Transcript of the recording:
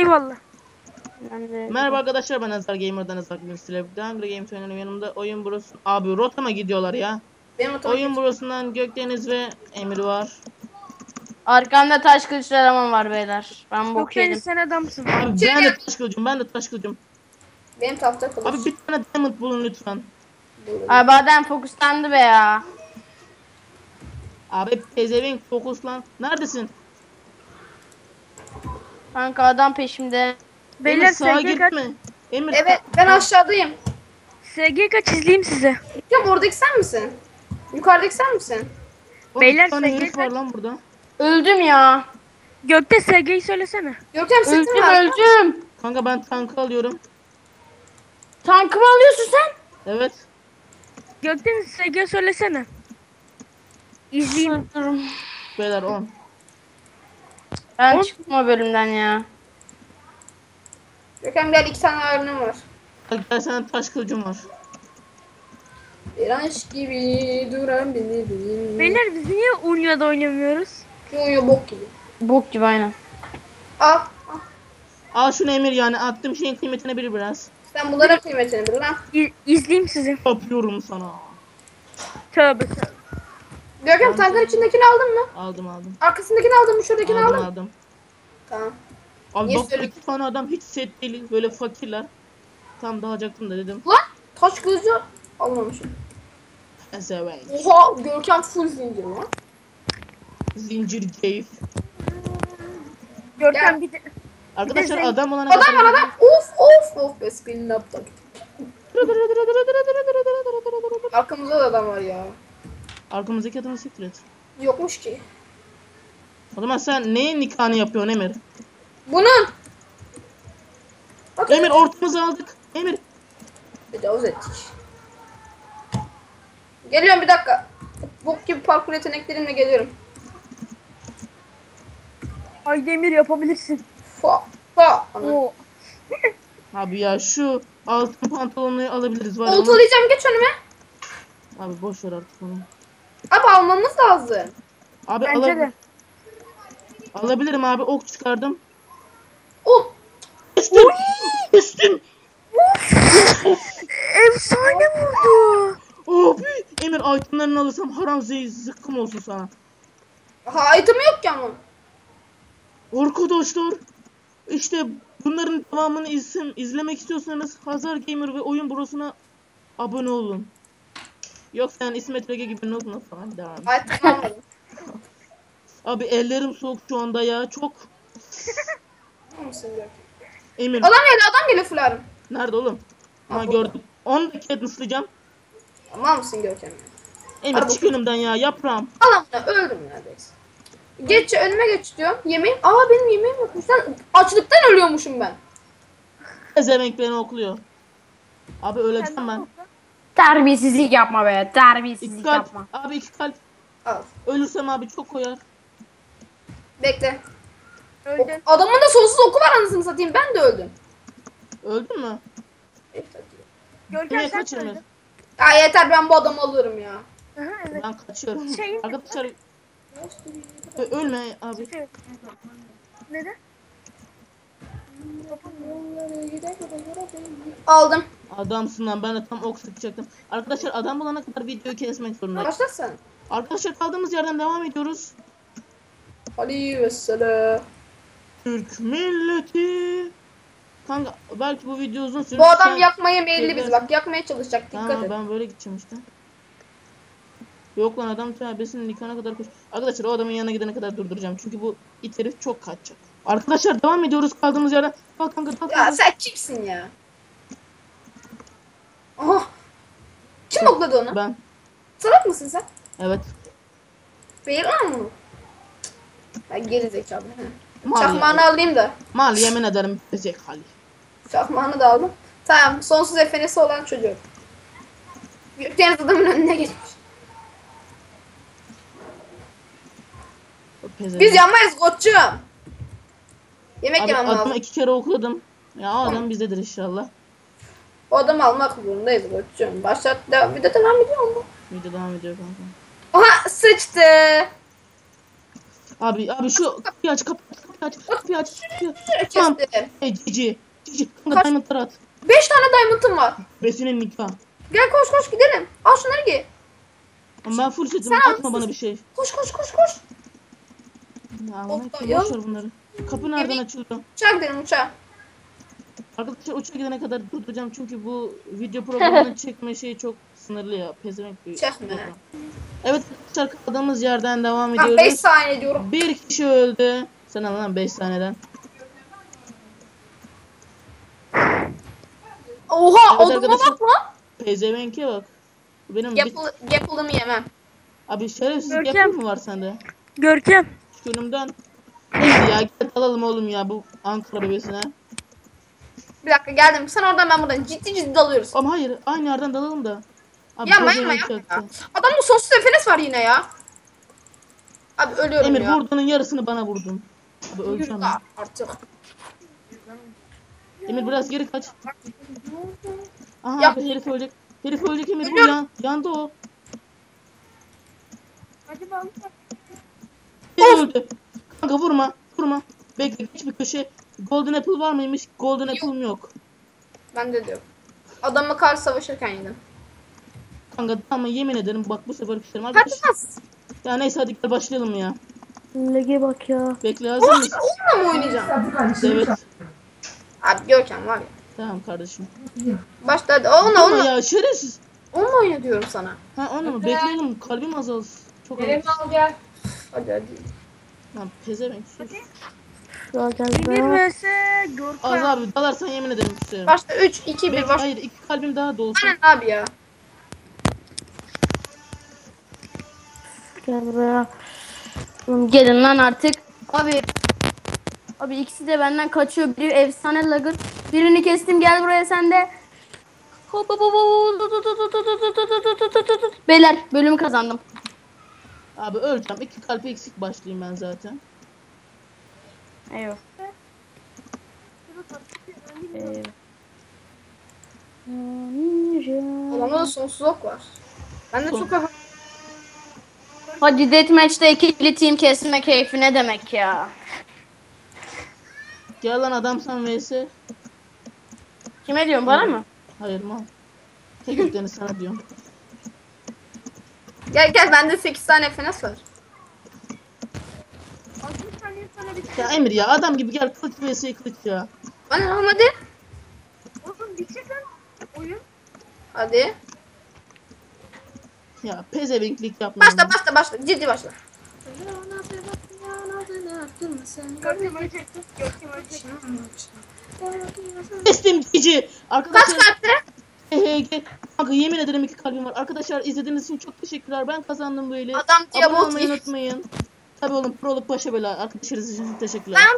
eyvallah. Merhaba arkadaşlar ben Azar Gamer'dan Azar Gamer Slab. Hunger Games oynuyorum yanımda oyun burası. Abi rotama gidiyorlar ya. Benim. Oyun burasından Gökdeniz ve Emir var. Arkamda taş kılıçlı eleman var beyler. Ben bok Gökdeniz yedim. sen adamsın. Abi ben de taş kılıcım ben de taş kılıcım. Benim tahta kılıç. Abi bir tane diamond bulun lütfen. Abi adam fokuslandı be ya. Abi pezevenk fokuslan. Neredesin? Kanka adam peşimde. Beyler Emir sağa kaç? gitme. Emir Evet ben aşağıdayım. SG kaç izleyeyim size. Ya oradaki sen misin? Yukarıdaki sen misin? Oğlum, Beyler, bir tane herif var kaç? lan burada. Öldüm ya. Gökte SG'yi söylesene. Görkem sesin Öldüm öldüm. Kanka ben tankı alıyorum. Tankımı alıyorsun sen. Evet. Gökdeniz SG söylesene. İzleyeyim. Durum. Beyler 10. Ben Oğlum. çıktım o bölümden ya. Görkem gel iki tane ayrılım var. Gel gel senin taş kılıcım var. Bir aşk gibi duran beni bilin. Beyler biz niye Unya'da oynamıyoruz? Yo bok gibi. Bok gibi aynen. Al. al. Al şunu Emir yani attığım şeyin kıymetine bir biraz. Sen bunlara kıymetini bil lan. İ- izleyeyim sizi. Yapıyorum sana. Tövbe tövbe. Görkem tankın içindekini aldın mı? Aldım aldım. Arkasındakini aldın mı? Şuradakini Aldım aldın mı? aldım. Tamam. Abi Niye bak iki tane adam hiç set değil böyle fakirler. Tam dalacaktım da dedim. Lan taş kılıcı almamışım. Ezevenk. Oha Görkem full zincir lan. Zincir keyif. Görkem bir de... Arkadaşlar Bir de adam olana Adam var adam. Of of of. Bismillah. Arkamızda da adam var ya. Arkamızdaki adamı siktir et. Yokmuş ki. O zaman sen neyin nikahını yapıyorsun Emir? Bunun. Bakın. Emir ortamızı aldık. Emir. Tecavüz ettik. Geliyorum bir dakika. Bok gibi parkur yeteneklerimle geliyorum. Ay Demir yapabilirsin. Fa fa. Oo. Abi ya şu altın pantolonunu alabiliriz var ya. Oltalayacağım geç önüme. Abi boş ver artık onu. Abi almamız lazım. Abi Bence alab- de. alabilirim abi ok çıkardım. Ol. Üstüm. Üstüm. Efsane vurdu. Abi Emir altınlarını alırsam haram zey zıkkım olsun sana. Ha item yok ki ama. Arkadaşlar işte bunların devamını izlem, izlemek istiyorsanız Hazar Gamer ve Oyun Brosu'na abone olun. Yoksa yani İsmet Ege gibi not falan devam. Ay tamam. Abi ellerim soğuk şu anda ya çok. Tamam mısın Görkem? Emir Adam geliyor adam geliyor fularım. nerede oğlum? Ha Ha, burada. gördüm. 10 dakika ıslayacağım. Tamam mısın Görkem? Emir Abi, çık önümden ya yaprağım. Allah'ım öldüm neredeyse. Geç önüme geç diyorum. Yemeğim. Aa benim yemeğim yokmuş. Lan açlıktan ölüyormuşum ben. Ezemek beni okluyor. Abi öleceğim ben. Terbiyesizlik yapma be. İki Terbiyesizlik kalp. yapma. Abi iki kalp. Al. Ölürsem abi çok koyar. Bekle. Öldün. Adamın da sonsuz oku var anasını satayım. Ben de öldüm. Öldün mü? Görkem Niye sen kaçırma? öldün. Ya yeter ben bu adamı alırım ya. Aha, evet. Ben kaçıyorum. Şey- Arkadaşlar Ö- ölme abi. Neden? Aldım. Adamsın lan ben de tam ok sıkacaktım. Arkadaşlar adam bulana kadar videoyu kesmek zorundayım. Başla sen. Arkadaşlar kaldığımız yerden devam ediyoruz. Ali vesselam. Türk milleti. Kanka belki bu video uzun sürer. Bu adam yakmaya meyilli biz bak yakmaya çalışacak dikkat Tamam et. ben böyle gideceğim işte. Yok lan adam tövbesinin nikahına kadar koş. Arkadaşlar o adamın yanına gidene kadar durduracağım. Çünkü bu it herif çok kaçacak. Arkadaşlar devam ediyoruz kaldığımız yerden. Bak kanka tak Ya sen kimsin ya? Aha. Kim okladı onu? Ben. Salak mısın sen? Evet. Lan mı? Ben geri zekalı. Mal Çakmağını ya. alayım da. Mal yemin ederim hali. Çakmağını da aldım. Tamam sonsuz efenesi olan çocuk. Gökdeniz adamın önüne geçmiş. Biz yanmayız koçum. Yemek Abi yemem lazım. iki kere okladım. Ya adam bizdedir inşallah. O adamı almak zorundayız koçum. Başlat devam, de devam ediyor mu? Video devam ediyor kanka. Aha sıçtı. Abi abi şu kapıyı aç kapıyı aç kapıyı aç kapıyı aç. Tamam. Hey cici. Cici. Kanka diamondları at. 5 tane diamond'ım var. Besinin nikah. Gel koş koş gidelim. Al şunları giy. Ben full setim. Atma bana bir şey. Koş koş koş koş. Ya, ya. boş ver bunları. Kapı nereden Yemin- açılıyor? Uçağa gidelim uçağa. Arkadaşlar uçağa gidene kadar durduracağım çünkü bu video programını çekme şeyi çok sınırlı ya. Pezevenk bir Çekme. program. Evet arkadaşlar kaldığımız yerden devam Ben 5 ediyoruz. saniye diyorum. Bir kişi öldü. Sen al lan 5 saniyeden. Oha Evet odama arkadaşlar. bak lan. Pezevenk'e bak. Benim bir... Yapılı, yapılımı yemem. Abi şerefsizlik Görkem. yapıyor mu var sende? Görkem. Önümden. Neyse ya gel alalım oğlum ya bu Ankara bebesine. Bir dakika geldim. Sen oradan ben buradan. Ciddi ciddi dalıyoruz. Ama hayır aynı yerden dalalım da. Abi Yapma yapma yapma. yaptı. ya. Adamda sonsuz efenes var yine ya. Abi ölüyorum Emir ya. vurduğunun yarısını bana vurdun. Abi daha artık. Emir biraz geri kaç. Aha Yap. abi herif ölecek. Herif ölecek Emir bu Ölüyorum. yan, yandı o. Hadi ben. Öldü. Kanka vurma vurma. Bekle geç bir köşe. Golden Apple var mıymış? Golden Apple'm yok. Ben de diyorum. Adamla karşı savaşırken yedim. Kanka ama yemin ederim bak bu sefer küserim. Kaçmaz. Ya neyse hadi gel başlayalım ya. Lege bak ya. Bekle hazır mısın? onunla mı oynayacağım? Evet. Abi Görkem var ya. Tamam kardeşim. Başta hadi. Onunla Ama onunla. ya şerefsiz. Onunla oyna diyorum sana. Ha onu mu? Bekle oğlum kalbim azalsın. Çok azalsın. al gel. Hadi hadi. Lan pezevenk sus. Ya gel Emir be. Az abi dalarsan yemin ederim istiyorum. Başta 3, 2, 1 Belki hayır iki kalbim daha dolsun. Aynen abi ya. Gel buraya. Oğlum Gelin lan artık. Abi. Abi ikisi de benden kaçıyor. Biri efsane lagır. Birini kestim gel buraya sen de. Hop hop hop hop. Beyler bölümü kazandım. Abi öleceğim. İki kalp eksik başlayayım ben zaten. Eyvah. Eyvah. Adamda da sonsuz ok var. Ben de çok hafif. Hadi deathmatch'te ikili team kesme keyfi ne demek ya? Gel lan adam sen vs. Kime diyorsun bana mı? Hayır mal. Tek sana diyorum. Gel gel bende 8 tane FNS var. Altın saniye sana bir şey. Ya Emir ya adam gibi gel kılıç vs kılıç ya. Bana ama hadi. Oğlum bitecek lan. Oyun. Hadi. Ya pezevenklik yapma. Başla başla başla. Ciddi başla. Görkem ölecek. Görkem ölecek. Kestim cici. Kaç Arkadaşlar kalpte? HHG. Kanka yemin ederim iki kalbim var. Arkadaşlar izlediğiniz için çok teşekkürler. Ben kazandım böyle. Adam diye Abone bot olmayı yiyor. unutmayın. Tabii oğlum proluk başa bela. Arkadaşlar için teşekkürler. Ben